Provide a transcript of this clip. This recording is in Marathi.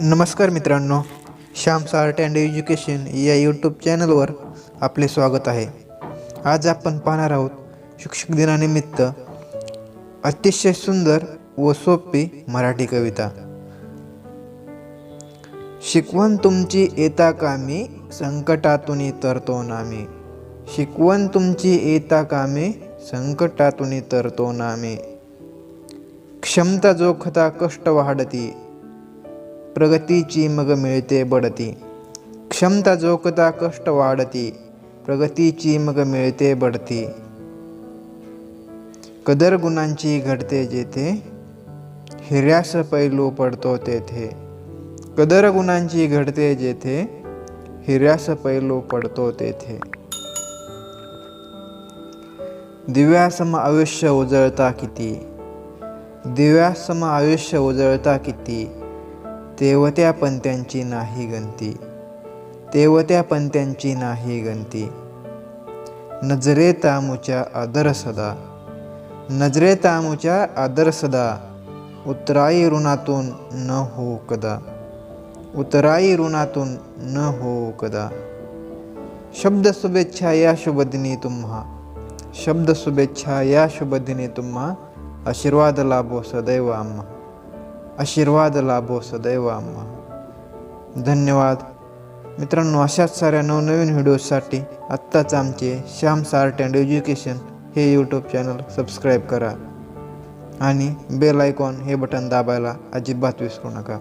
नमस्कार मित्रांनो श्याम्स आर्ट अँड एज्युकेशन या यूट्यूब चॅनलवर आपले स्वागत आहे. आज आपण पाहणार आहोत शिक्षक दिनानिमित्त अतिशय सुंदर व सोपी मराठी कविता. शिकवण तुमची येता कामी संकटातून तरतो नामी. शिकवण तुमची येता कामी संकटातून तरतो नामी. क्षमता जोखता कष्ट वाढती प्रगतीची मग मिळते बढती. क्षमता जोखता कष्ट वाढती प्रगतीची मग मिळते बढती. कदर गुणांची घडते जेथे हिऱ्यास पैलू पडतो तेथे. कदर गुणांची घडते जेथे हिऱ्यास पैलू पडतो तेथे. दिव्यासम आयुष्य उजळता किती? दिव्यासम आयुष्य उजळता किती? तेवत्या पंत्यांची नाही गंती तेवत्या पंत्यांची नाही गंती नजरे तामुच्या आदर सदा. नजरे तामुच्या आदर सदा. उतराई ऋणातून न हो कदा. उतराई ऋणातून न हो कदा. शब्द शुभेच्छा या शुभदिनी तुम्हा. शब्द शुभेच्छा या शुभदिनी तुम्हा. आशीर्वाद लाभो सदैव आम्हा. आशीर्वाद लाभो सदैव आम्हा. धन्यवाद. मित्रांनो अशाच साऱ्या नवनवीन व्हिडिओसाठी आत्ताच आमचे श्याम सार्ट अँड एज्युकेशन हे यूट्यूब चॅनल सबस्क्राईब करा आणि बेल आयकॉन हे बटन दाबायला अजिबात विसरू नका.